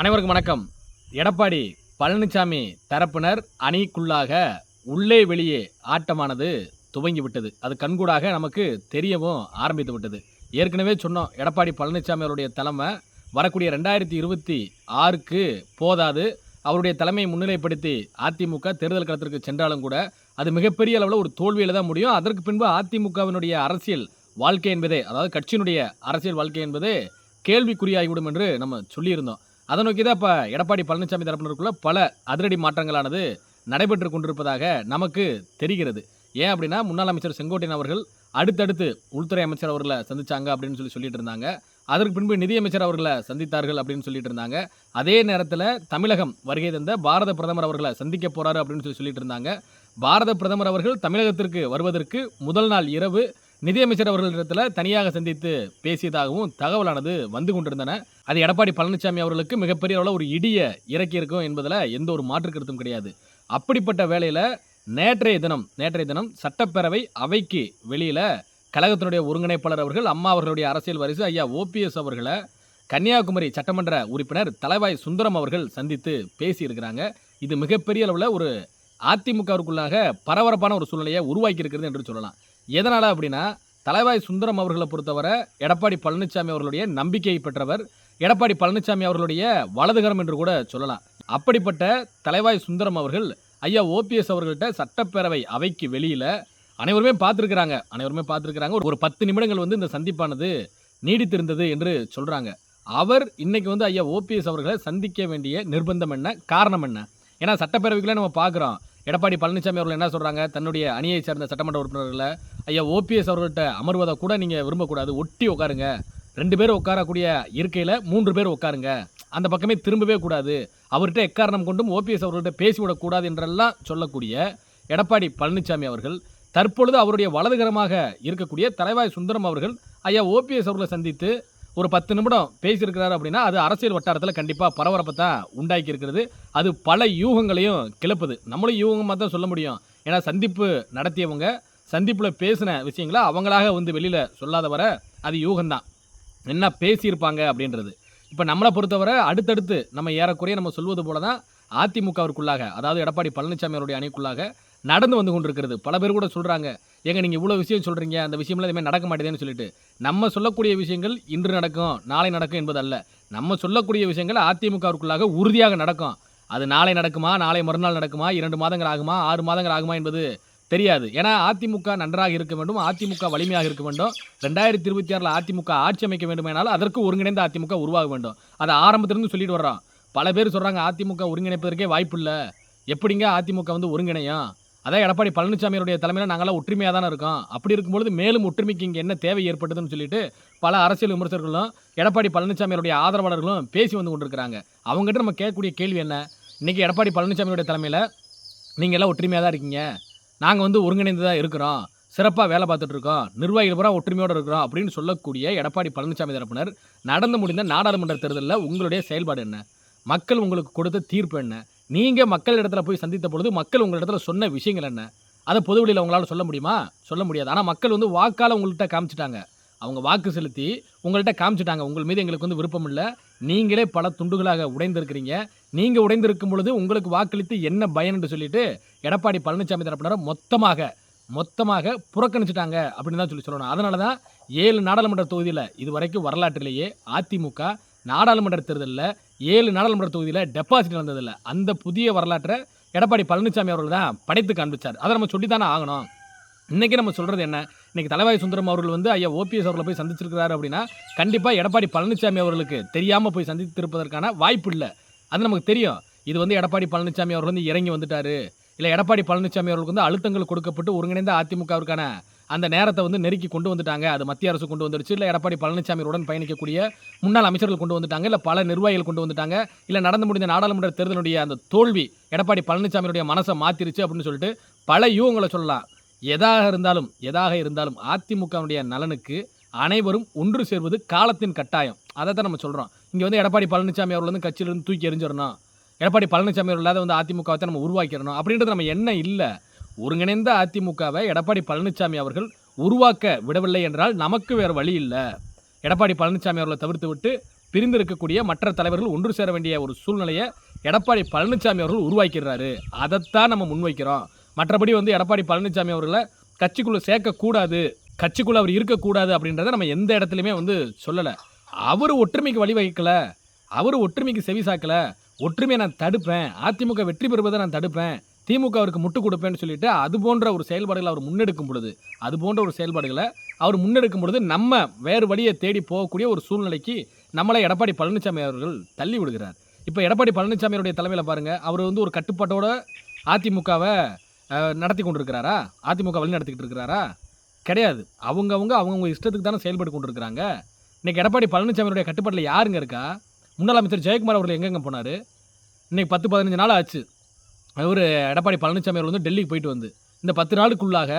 அனைவருக்கும் வணக்கம். எடப்பாடி பழனிசாமி தரப்பினர் அணிக்குள்ளாக உள்ளே வெளியே ஆட்டமானது துவங்கி விட்டது அது கண்கூடாக நமக்கு தெரியவும் ஆரம்பித்து விட்டது. ஏற்கனவே சொன்னோம் எடப்பாடி பழனிசாமி அவருடைய தலைமை வரக்கூடிய ரெண்டாயிரத்தி இருபத்தி ஆறுக்கு போதாது. அவருடைய தலைமையை முன்னிலைப்படுத்தி அதிமுக தேர்தல் களத்திற்கு சென்றாலும் கூட அது மிகப்பெரிய அளவில் ஒரு தோல்வியில் தான் முடியும். அதற்கு பின்பு அதிமுகவினுடைய அரசியல் வாழ்க்கை என்பதே அதாவது கட்சியினுடைய அரசியல் வாழ்க்கை என்பது கேள்விக்குறியாகிவிடும் என்று நம்ம சொல்லியிருந்தோம். அதை நோக்கி தான் இப்போ எடப்பாடி பழனிசாமி தரப்பினருக்குள்ள பல அதிரடி மாற்றங்களானது நடைபெற்று கொண்டிருப்பதாக நமக்கு தெரிகிறது. ஏன் அப்படின்னா முன்னாள் அமைச்சர் செங்கோட்டையன் அவர்கள் அடுத்தடுத்து உள்துறை அமைச்சர் அவர்களை சந்திச்சாங்க அப்படின்னு சொல்லி சொல்லிட்டு இருந்தாங்க. அதற்கு பின்பு நிதியமைச்சர் அவர்களை சந்தித்தார்கள் அப்படின்னு சொல்லிட்டு இருந்தாங்க. அதே நேரத்தில் தமிழகம் வருகை தந்த பாரத பிரதமர் அவர்களை சந்திக்க போகிறாரு அப்படின்னு சொல்லி சொல்லிட்டு இருந்தாங்க. பாரத பிரதமர் அவர்கள் தமிழகத்திற்கு வருவதற்கு முதல் நாள் இரவு நிதியமைச்சர் அவர்களிடத்தில் தனியாக சந்தித்து பேசியதாகவும் தகவலானது வந்து கொண்டிருந்தன. அது எடப்பாடி பழனிசாமி அவர்களுக்கு மிகப்பெரிய அளவில் ஒரு இடிய இறக்கியிருக்கும் என்பதில் எந்த ஒரு மாற்று கருத்தும் கிடையாது. அப்படிப்பட்ட வேளையில் நேற்றைய தினம் நேற்றைய தினம் சட்டப்பேரவை அவைக்கு வெளியில் கழகத்தினுடைய ஒருங்கிணைப்பாளர் அவர்கள் அம்மா அவர்களுடைய அரசியல் வாரிசு ஐயா ஓபிஎஸ் அவர்களை கன்னியாகுமரி சட்டமன்ற உறுப்பினர் தலைவாய் சுந்தரம் அவர்கள் சந்தித்து பேசியிருக்கிறாங்க. இது மிகப்பெரிய அளவில் ஒரு அதிமுகவிற்குள்ளாக பரபரப்பான ஒரு சூழ்நிலையை உருவாக்கி இருக்கிறது என்று சொல்லலாம். எதனால் அப்படின்னா தலைவாய் சுந்தரம் அவர்களை பொறுத்தவரை எடப்பாடி பழனிசாமி அவர்களுடைய நம்பிக்கை பெற்றவர் எடப்பாடி பழனிசாமி அவர்களுடைய வலதுகரம் என்று கூட சொல்லலாம். அப்படிப்பட்ட தலைவாய் சுந்தரம் அவர்கள் ஐயா ஓபிஎஸ் அவர்கள்ட்ட சட்டப்பேரவை அவைக்கு வெளியில் அனைவருமே பார்த்துருக்குறாங்க. அனைவருமே பார்த்துருக்குறாங்க. ஒரு பத்து நிமிடங்கள் வந்து இந்த சந்திப்பானது நீடித்திருந்தது என்று சொல்கிறாங்க அவர் இன்னைக்கு வந்து ஐயா ஓபிஎஸ் அவர்களை சந்திக்க வேண்டிய நிர்பந்தம் என்ன? காரணம் என்ன? ஏன்னா சட்டப்பேரவைக்குள்ளே நம்ம பார்க்குறோம். எடப்பாடி பழனிசாமி அவர்கள் என்ன சொல்கிறாங்க தன்னுடைய அணியை சேர்ந்த சட்டமன்ற உறுப்பினர்களை ஐயா ஓபிஎஸ் அவர்கள்ட்ட அமர்வதை கூட நீங்கள் விரும்பக்கூடாது. ஒட்டி உட்காருங்க. ரெண்டு பேர் உட்காரக்கூடிய இருக்கையில் மூன்று பேர் உட்காருங்க. அந்த பக்கமே திரும்பவே கூடாது. அவர்கிட்ட எக்காரணம் கொண்டும் ஓபிஎஸ் அவர்கள்ட்ட பேசிவிடக்கூடாது என்றெல்லாம் சொல்லக்கூடிய எடப்பாடி பழனிசாமி அவர்கள் தற்பொழுது அவருடைய வலதுகரமாக இருக்கக்கூடிய தலைவாய் சுந்தரம் அவர்கள் ஐயா ஓபிஎஸ் அவர்களை சந்தித்து ஒரு பத்து நிமிடம் பேசியிருக்கிறாரு அப்படின்னா அது அரசியல் வட்டாரத்தில் கண்டிப்பாக பரபரப்பை தான் உண்டாக்கி இருக்கிறது அது பல யூகங்களையும் கிளப்புது. நம்மளும் யூகமாக தான் சொல்ல முடியும். ஏன்னா சந்திப்பு நடத்தியவங்க சந்திப்பில் பேசின விஷயங்களை அவங்களாக வந்து வெளியில் சொல்லாத வர அது யூகம்தான். என்ன பேசியிருப்பாங்க அப்படின்றது. இப்போ நம்மளை பொறுத்தவரை அடுத்தடுத்து நம்ம ஏறக்குறைய நம்ம சொல்வது போல தான் அதிமுகவிற்குள்ளாக அதாவது எடப்பாடி பழனிசாமி அவருடைய அணிக்குள்ளாக நடந்து வந்து கொண்டிருக்கிறது. பல பேர் கூட சொல்கிறாங்க ஏங்க நீங்கள் இவ்வளோ விஷயம் சொல்கிறீங்க அந்த விஷயம்லாம் இதுமாதிரி நடக்க மாட்டேதுன்னு சொல்லிட்டு. நம்ம சொல்லக்கூடிய விஷயங்கள் இன்று நடக்கும் நாளை நடக்கும் என்பது அல்ல நம்ம சொல்லக்கூடிய விஷயங்கள் அதிமுகவிற்குள்ளாக உறுதியாக நடக்கும். அது நாளை நடக்குமா நாளை மறுநாள் நடக்குமா இரண்டு மாதங்கள் ஆகுமா ஆறு மாதங்கள் ஆகுமா என்பது தெரியாது. ஏன்னா அதிமுக நன்றாக இருக்க வேண்டும் அதிமுக வலிமையாக இருக்க வேண்டும். ரெண்டாயிரத்தி இருபத்தி ஆறில் அதிமுக ஆட்சி அமைக்க வேண்டுமானால் அதற்கு ஒருங்கிணைந்த அதிமுக உருவாக வேண்டும். அதை ஆரம்பத்திலிருந்து சொல்லிட்டு வர்றோம். பல பேர் சொல்கிறாங்க அதிமுக ஒருங்கிணைப்பதற்கே வாய்ப்பு இல்லை. எப்படிங்க அதிமுக வந்து ஒருங்கிணையும்? அதான் எடப்பாடி பழனிசாமியுடைய தலைமையில் நாங்களாம் ஒற்றுமையாக தானே இருக்கோம். அப்படி இருக்கும்பொழுது மேலும் ஒற்றுமைக்கு இங்கே என்ன தேவை ஏற்பட்டதுன்னு சொல்லிட்டு பல அரசியல் விமர்சகர்களும் எடப்பாடி பழனிசாமியுடைய ஆதரவாளர்களும் பேசி வந்து கொண்டிருக்கிறாங்க. அவங்ககிட்ட நம்ம கேட்கக்கூடிய கேள்வி என்ன? இன்றைக்கி எடப்பாடி பழனிசாமியுடைய தலைமையில் நீங்கள் எல்லாம் ஒற்றுமையாக தான் இருக்கீங்க. நாங்கள் வந்து ஒருங்கிணைந்து தான் இருக்கிறோம். சிறப்பாக வேலை பார்த்துட்டு இருக்கோம். நிர்வாகிகள் பூரா ஒற்றுமையோடு இருக்கிறோம் அப்படின்னு சொல்லக்கூடிய எடப்பாடி பழனிசாமி தரப்பினர் நடந்து முடிந்த நாடாளுமன்ற தேர்தலில் உங்களுடைய செயல்பாடு என்ன? மக்கள் உங்களுக்கு கொடுத்த தீர்ப்பு என்ன? நீங்கள் மக்கள் இடத்துல போய் சந்தித்த பொழுது மக்கள் உங்கள் இடத்துல சொன்ன விஷயங்கள் என்ன? அதை பொதுவெளியில் உங்களால் சொல்ல முடியுமா? சொல்ல முடியாது. ஆனால் மக்கள் வந்து வாக்கால் உங்கள்கிட்ட காமிச்சிட்டாங்க. அவங்க வாக்கு செலுத்தி உங்கள்கிட்ட காமிச்சிட்டாங்க. உங்கள் மீது எங்களுக்கு வந்து விருப்பம் இல்லை. நீங்களே பல துண்டுகளாக உடைந்திருக்கிறீங்க. நீங்கள் உடைந்திருக்கும் பொழுது உங்களுக்கு வாக்களித்து என்ன பயன் என்று சொல்லிட்டு எடப்பாடி பழனிசாமி தரப்பினரை மொத்தமாக மொத்தமாக புறக்கணிச்சிட்டாங்க அப்படின்னு தான் சொல்லி சொல்லணும். அதனால தான் ஏழு நாடாளுமன்ற தொகுதியில் இது வரைக்கும் வரலாற்றிலேயே அதிமுக நாடாளுமன்ற தேர்தலில் ஏழு நாடாளுமன்ற தொகுதியில் டெபாசிட் நடந்ததில்லை. அந்த புதிய வரலாற்றை எடப்பாடி பழனிசாமி அவர்கள் தான் படைத்து காண்பிச்சார். அதை நம்ம சொல்லி தானே ஆகணும். இன்றைக்கி நம்ம சொல்கிறது என்ன? இன்றைக்கி தலைவாய் சுந்தரம் அவர்கள் வந்து ஐயா ஓபிஎஸ் அவர்களை போய் சந்திச்சிருக்கிறாரு அப்படின்னா கண்டிப்பாக எடப்பாடி பழனிசாமி அவர்களுக்கு தெரியாமல் போய் சந்தித்திருப்பதற்கான வாய்ப்பு இல்லை. அது நமக்கு தெரியும். இது வந்து எடப்பாடி பழனிசாமி அவர் வந்து இறங்கி வந்துட்டாரு. இல்லை எடப்பாடி பழனிசாமி அவர்களுக்கு வந்து அழுத்தங்கள் கொடுக்கப்பட்டு ஒருங்கிணைந்த அதிமுகவிற்கான அந்த நேரத்தை வந்து நெருக்கி கொண்டு வந்துட்டாங்க. அது மத்திய அரசு கொண்டு வந்துருச்சு. இல்லை எடப்பாடி பழனிசாமியுடன் பயணிக்கக்கூடிய முன்னாள் அமைச்சர்கள் கொண்டு வந்துட்டாங்க. இல்லை பல நிர்வாகிகள் கொண்டு வந்துட்டாங்க. இல்லை நடந்து முடிந்த நாடாளுமன்ற தேர்தலுடைய அந்த தோல்வி எடப்பாடி பழனிசாமியுடைய மனசை மாத்திருச்சு அப்படின்னு சொல்லிட்டு பல யூகங்களை சொல்லலாம். எதாக இருந்தாலும் எதாக இருந்தாலும் அதிமுகவுடைய நலனுக்கு அனைவரும் ஒன்று சேர்வது காலத்தின் கட்டாயம். அதை தான் நம்ம சொல்கிறோம் இங்கே வந்து எடப்பாடி பழனிசாமி அவர்கள் வந்து கட்சியிலிருந்து தூக்கி எறிஞ்சிடணும். எடப்பாடி பழனிசாமி அவர்கள் இல்லாத வந்து அதிமுகவை நம்ம உருவாக்கிடணும். அப்படின்றது நம்ம என்ன இல்லை. ஒருங்கிணைந்த அதிமுகவை எடப்பாடி பழனிசாமி அவர்கள் உருவாக்க விடவில்லை என்றால் நமக்கு வேறு வழி இல்லை. எடப்பாடி பழனிசாமி அவர்களை தவிர்த்து விட்டு பிரிந்து இருக்கக்கூடிய மற்ற தலைவர்கள் ஒன்று சேர வேண்டிய ஒரு சூழ்நிலையை எடப்பாடி பழனிசாமி அவர்கள் உருவாக்கிறாரு அதைத்தான் நம்ம முன்வைக்கிறோம். மற்றபடி வந்து எடப்பாடி பழனிசாமி அவர்களை கட்சிக்குள்ளே சேர்க்கக்கூடாது. கட்சிக்குள்ளே அவர் இருக்கக்கூடாது அப்படின்றத நம்ம எந்த இடத்துலையுமே வந்து சொல்லலை. அவர் ஒற்றுமைக்கு வழிவகுக்கல அவர் ஒற்றுமைக்கு செவி சாக்கல. ஒற்றுமையை நான் தடுப்பேன். அதிமுக வெற்றி பெறுவதை நான் தடுப்பேன். திமுக அவருக்கு முட்டு கொடுப்பேன்னு சொல்லிட்டு அது போன்ற ஒரு செயல்பாடுகளை அவர் முன்னெடுக்கும் பொழுது அது போன்ற ஒரு செயல்பாடுகளை அவர் முன்னெடுக்கும் பொழுது நம்ம வேறு வழியை தேடி போகக்கூடிய ஒரு சூழ்நிலைக்கு நம்மளை எடப்பாடி பழனிசாமி அவர்கள் தள்ளி விடுகிறார். இப்போ எடப்பாடி பழனிசாமியுடைய தலைமையில் பாருங்கள் அவர் வந்து ஒரு கட்டுப்பாட்டோட அதிமுகவை நடத்தி கொண்டிருக்கிறாரா? அதிமுக வழி நடத்திக்கிட்டு இருக்கிறாரா? கிடையாது. அவங்கவுங்க அவங்கவுங்க இஷ்டத்துக்கு தானே செயல்பட்டு கொண்டிருக்கிறாங்க. இன்றைக்கி எடப்பாடி பழனிசாமியுடைய கட்டுப்பாட்டில் யாருங்க இருக்கா? முன்னாள் அமைச்சர் ஜெயக்குமார் அவர்கள் எங்கெங்கே போனார்? இன்னைக்கு பத்து பதினஞ்சு நாள் ஆச்சு. அவர் எடப்பாடி பழனிசாமி அவர்கள் வந்து டெல்லிக்கு போயிட்டு வந்து இந்த பத்து நாளுக்குள்ளாக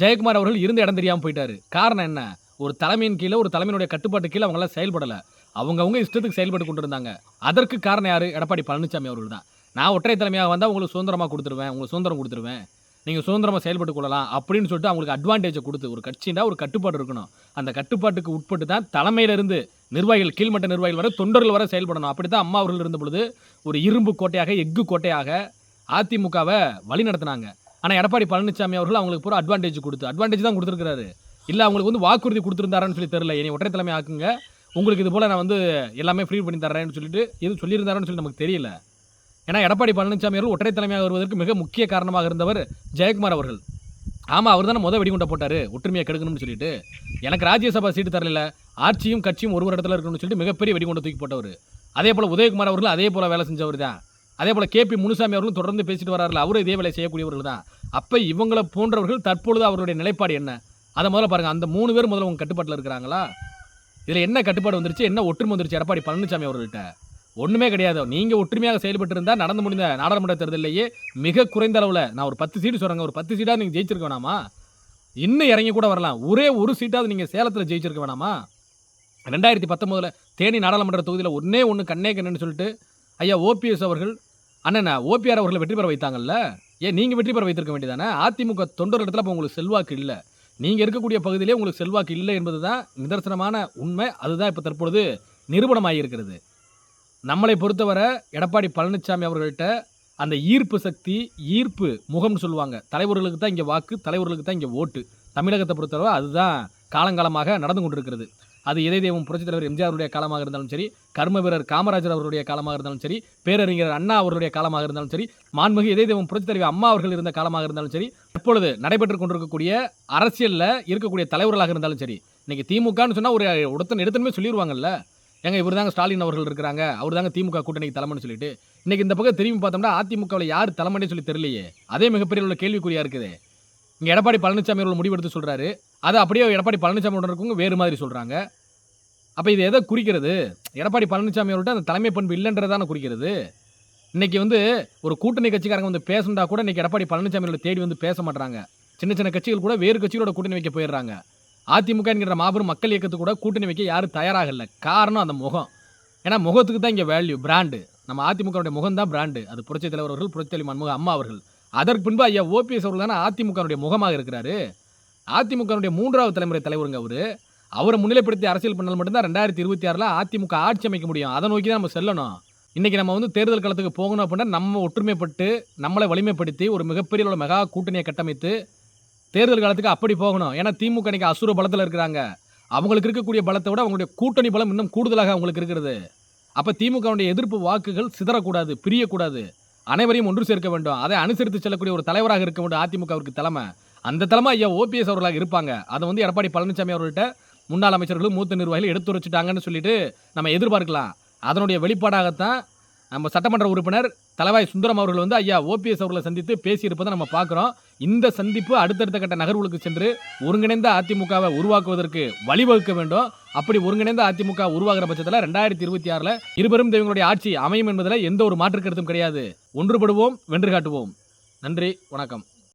ஜெயக்குமார் அவர்கள் இருந்த இடம் தெரியாமல் போயிட்டார். காரணம் என்ன? ஒரு தலைமையின் கீழே ஒரு தலைமையினுடைய கட்டுப்பாட்டு கீழே அவங்களாம் செயல்படலை. அவங்கவுங்க இஷ்டத்துக்கு செயல்பட்டு கொண்டு இருந்தாங்க அதற்கு காரணம் யார்? எடப்பாடி பழனிசாமி அவர்கள் தான். நான் ஒற்றை தலைமையாக வந்தால் உங்களுக்கு சுதந்திரமாக கொடுத்துருவேன் உங்களுக்கு சுதந்திரம் கொடுத்துருவேன். நீங்கள் சுதந்திரமாக செயல்பட்டு கொள்ளலாம் அப்படின்னு சொல்லிட்டு அவங்களுக்கு அட்வான்டேஜை கொடுத்து ஒரு கட்சின்னா ஒரு கட்டுப்பாடு இருக்கணும். அந்த கட்டுப்பாட்டுக்கு உட்பட்டு தான் தலைமையிலிருந்து நிர்வாகிகள் கீழ்மட்ட நிர்வாகிகள் வர தொண்டர்கள் வரை செயல்படணும். அப்படி தான் அம்மா அவர்கள் இருந்த பொழுது ஒரு இரும்பு கோட்டையாக எஃகு கோட்டையாக அதிமுகவை வழி நடத்தினாங்க. ஆனால் எடப்பாடி பழனிசாமி அவர்கள் அவங்களுக்கு பூரா அட்வான்டேஜ் கொடுத்து அட்வான்டேஜ் தான் கொடுத்துருக்காரு இல்லை அவங்களுக்கு வந்து வாக்குறுதி கொடுத்துருந்தாரான்னு சொல்லி தெரியல. இனி ஒற்றை தலைமை ஆக்குங்க. உங்களுக்கு இது போல் நான் வந்து எல்லாமே ஃப்ரீ பண்ணி தர்றேன்னு சொல்லிட்டு எதுவும் சொல்லியிருந்தாருன்னு சொல்லி நமக்கு தெரியல. ஏன்னா எடப்பாடி பழனிசாமி அவர்கள் ஒற்றை தலைமையாக வருவதற்கு மிக முக்கிய காரணமாக இருந்தவர் ஜெயக்குமார் அவர்கள். ஆமாம் அவர் தானே மொதல் வெடிகுண்டை போட்டார் ஒற்றுமையை கெடுக்கணும்னு சொல்லிட்டு. எனக்கு ராஜ்யசபா சீட்டு தரல ஆட்சியும் கட்சியும் ஒரு ஒரு இடத்துல இருக்கணும்னு சொல்லிட்டு மிகப்பெரிய வெடிகுண்டை தூக்கி போட்டவர். அதே போல் உதயகுமார் அவர்கள் அதே போல் வேலை செஞ்சவர் தான். அதே போல் கேபி முனுசாமி அவர்களும் தொடர்ந்து பேசிட்டு வராருல அவரும் இதே வேலை செய்யக்கூடியவர்கள் தான். அப்போ இவங்களை போன்றவர்கள் தற்பொழுது அவருடைய நிலைப்பாடு என்ன? அதை முதல்ல பாருங்கள் அந்த மூணு பேர் முதல்ல உங்கள் கட்டுப்பாட்டில் இருக்கிறாங்களா? இதில் என்ன கட்டுப்பாடு வந்துருச்சு என்ன ஒற்றுமை வந்துருச்சு எடப்பாடி பழனிசாமி அவர்கள்ட்ட? ஒன்றுமே கிடையாது. நீங்கள் ஒற்றுமையாக செயல்பட்டு இருந்தால் நடந்து முடிந்த நாடாளுமன்ற தேர்தலிலேயே மிக குறைந்த அளவில் நான் ஒரு பத்து சீட்டு சொல்கிறேங்க ஒரு பத்து சீட்டாக நீங்கள் ஜெயிச்சிருக்க வேணாமா? இன்னும் இறங்கி கூட வரலாம். ஒரே ஒரு சீட்டாவது நீங்கள் சேலத்தில் ஜெயிச்சிருக்க வேணாமா? ரெண்டாயிரத்தி பத்தொம்போதில் தேனி நாடாளுமன்ற தொகுதியில் ஒன்றே ஒன்று கண்ணே கண்ணுன்னு சொல்லிட்டு ஐயா ஓபிஎஸ் அவர்கள் அண்ணன் ஓபிஆர் அவர்களை வெற்றி பெற வைத்தாங்கல்ல? ஏன் நீங்கள் வெற்றி பெற வைத்திருக்க வேண்டியதானே? அதிமுக தொண்டர் இடத்துல அப்போ உங்களுக்கு செல்வாக்கு இல்லை. நீங்கள் இருக்கக்கூடிய பகுதியிலே உங்களுக்கு செல்வாக்கு இல்லை என்பது தான் நிதர்சனமான உண்மை. அதுதான் இப்போ தற்பொழுது நிரூபணமாகியிருக்கிறது நம்மளை பொறுத்தவரை எடப்பாடி பழனிசாமி அவர்கள்ட்ட அந்த ஈர்ப்பு சக்தி ஈர்ப்பு முகம்னு சொல்லுவாங்க. தலைவர்களுக்கு தான் இங்கே வாக்கு தலைவர்களுக்கு தான் இங்கே ஓட்டு. தமிழகத்தை பொறுத்தவரை அதுதான் காலங்காலமாக நடந்து கொண்டிருக்கிறது. அது இதய தெய்வம் புரட்சித் தலைவர் எம்ஜிஆருடைய காலமாக இருந்தாலும் சரி கர்ம வீரர் காமராஜர் அவருடைய காலமாக இருந்தாலும் சரி பேரறிஞர் அண்ணா அவருடைய காலமாக இருந்தாலும் சரி மாண்புமிகு இதய தெய்வம் புரட்சித் தலைவர் அம்மா அவர்கள் இருந்த காலமாக இருந்தாலும் சரி இப்பொழுது நடைபெற்று கொண்டிருக்கக்கூடிய அரசியலில் இருக்கக்கூடிய தலைவர்களாக இருந்தாலும் சரி இன்னைக்கு திமுகன்னு சொன்னால் ஒரு ஒருத்தன் எடுத்தனுமே சொல்லிடுவாங்கல்ல ஏங்க இவர் தாங்க ஸ்டாலின் அவர்கள் இருக்கிறாங்க. அவர் தாங்க திமுக கூட்டணிக்கு தலைமைன்னு சொல்லிட்டு. இன்னைக்கு இந்த பக்கம் திரும்பி பார்த்தோம்னா அதிமுகவில் யார் தலைமைன்னு சொல்லி தெரியலையே. அதே மிகப்பெரிய உள்ள கேள்விக்குறியா இருக்குது. இங்கே எடப்பாடி பழனிசாமி அவர்கள் முடிவெடுத்து சொல்றாரு. அதை அப்படியே எடப்பாடி பழனிசாமி இருக்கவங்க வேறு மாதிரி சொல்றாங்க. அப்போ இது எதை குறிக்கிறது? எடப்பாடி பழனிசாமி அவர்கள்ட்ட அந்த தலைமை பண்பு இல்லைன்றதான குறிக்கிறது. இன்னைக்கு வந்து ஒரு கூட்டணி கட்சிக்காரங்க வந்து பேசுனா கூட இன்னைக்கு எடப்பாடி பழனிசாமி அவர்களை தேடி வந்து பேச மாட்டாங்க சின்ன சின்ன கட்சிகள் கூட வேறு கட்சிகளோட கூட்டணி வைக்க போயிடுறாங்க. அதிமுக என்கிற மாபெரும் மக்கள் இயக்கத்து கூட கூட்டணி வைக்க யாரும் தயாராகல. காரணம் அந்த முகம். ஏன்னா முகத்துக்கு தான் இங்கே வேல்யூ பிராண்டு நம்ம அதிமுகவுடைய முகம் தான் பிராண்டு அது புரட்சித் தலைவர் அவர்கள் புரட்சித் தலைவர் அம்மா அவர்கள். அதற்கு பின்பு ஐயா ஓபிஎஸ் அவர்கள் தானே அதிமுகவுடைய முகமாக இருக்கிறாரு. அதிமுகவுடைய மூன்றாவது தலைமுறை தலைவருங்க அவர். அவரை முன்னிலைப்படுத்தி அரசியல் பண்ணால் மட்டும்தான் ரெண்டாயிரத்தி இருபத்தி ஆறில் அதிமுக ஆட்சி அமைக்க முடியும். அதை நோக்கி தான் நம்ம செல்லணும். இன்றைக்கி நம்ம வந்து தேர்தல் களத்துக்கு போகணும் அப்படின்னா நம்ம ஒற்றுமைப்பட்டு நம்மளை வலிமைப்படுத்தி ஒரு மிகப்பெரிய ஒரு மெகா கூட்டணியை கட்டமைத்து தேர்தல் காலத்துக்கு அப்படி போகணும். ஏன்னா திமுக இன்னைக்கு அசுர பலத்தில் இருக்கிறாங்க. அவங்களுக்கு இருக்கக்கூடிய பலத்தை விட அவங்களுடைய கூட்டணி பலம் இன்னும் கூடுதலாக அவங்களுக்கு இருக்கிறது. அப்போ திமுகவுடைய எதிர்ப்பு வாக்குகள் சிதறக்கூடாது பிரியக்கூடாது. அனைவரையும் ஒன்று சேர்க்க வேண்டும். அதை அனுசரித்து செல்லக்கூடிய ஒரு தலைவராக இருக்க வேண்டும் அதிமுகவிற்கு தலைமை. அந்த தலைமை ஐயா ஓபிஎஸ் அவர்களாக இருப்பாங்க. அதை வந்து எடப்பாடி பழனிசாமி அவர்கள்ட்ட முன்னாள் அமைச்சர்களும் மூத்த நிர்வாகிகள் எடுத்துரைச்சிட்டாங்கன்னு சொல்லிட்டு நம்ம எதிர்பார்க்கலாம். அதனுடைய வெளிப்பாடாகத்தான் நம்ம சட்டமன்ற உறுப்பினர் தலைவாய் சுந்தரம் அவர்கள் வந்து ஐயா ஓபிஎஸ் அவர்களை சந்தித்து பேசியிருப்பதை நம்ம பார்க்குறோம். இந்த சந்திப்பு அடுத்தடுத்த கட்ட நகர்வுகளுக்கு சென்று ஒருங்கிணைந்த அதிமுகவை உருவாக்குவதற்கு வழிவகுக்க வேண்டும். அப்படி ஒருங்கிணைந்த அதிமுக உருவாகிற பட்சத்தில் ரெண்டாயிரத்தி இருபத்தி ஆறில் இருபெரும் தெய்வங்களுடைய ஆட்சி அமையும் என்பதில் எந்த ஒரு மாற்று கருத்தும் கிடையாது. ஒன்றுபடுவோம் வென்று காட்டுவோம். நன்றி வணக்கம்.